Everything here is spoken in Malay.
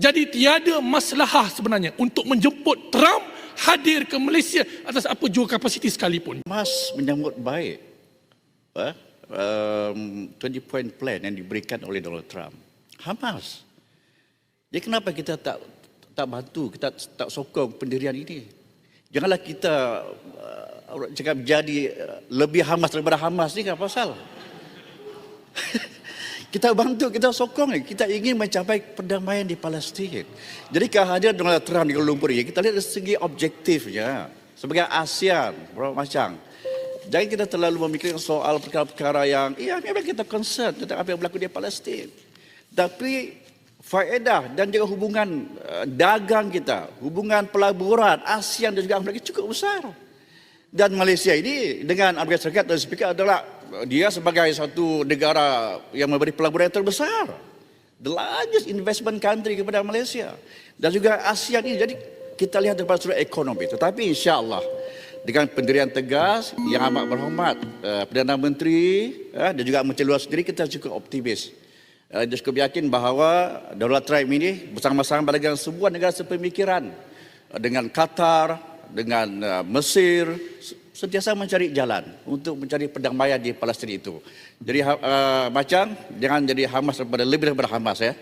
Jadi tiada masalah sebenarnya untuk menjemput Trump hadir ke Malaysia atas apa jua kapasiti sekalipun. Hamas menyambut baik uh, um, 20 point plan yang diberikan oleh Donald Trump. Hamas. Jadi kenapa kita tak tak bantu, kita tak sokong pendirian ini? Janganlah kita uh, cakap jadi uh, lebih Hamas daripada Hamas ni kan pasal. Kita bantu, kita sokong. Kita ingin mencapai perdamaian di Palestin. Jadi kehadiran Donald Trump di Kuala Lumpur ini, kita lihat dari segi objektifnya. Sebagai ASEAN, berapa macam. Jangan kita terlalu memikirkan soal perkara-perkara yang, ya memang kita concern tentang apa yang berlaku di Palestin. Tapi faedah dan juga hubungan uh, dagang kita, hubungan pelaburan ASEAN dan juga Amerika cukup besar. Dan Malaysia ini dengan Amerika Serikat dan Sepika adalah dia sebagai satu negara yang memberi pelaburan yang terbesar. The largest investment country kepada Malaysia. Dan juga ASEAN ini. Jadi kita lihat daripada sudut ekonomi. Tetapi insya Allah dengan pendirian tegas yang amat berhormat uh, Perdana Menteri uh, dan juga Menteri Luar Sendiri kita cukup optimis. Uh, dia cukup yakin bahawa Donald Trump ini bersama-sama dengan sebuah negara sepemikiran uh, dengan Qatar, dengan uh, Mesir sentiasa mencari jalan untuk mencari perdamaian di Palestin itu. Jadi uh, macam jangan jadi Hamas daripada lebih daripada Hamas ya.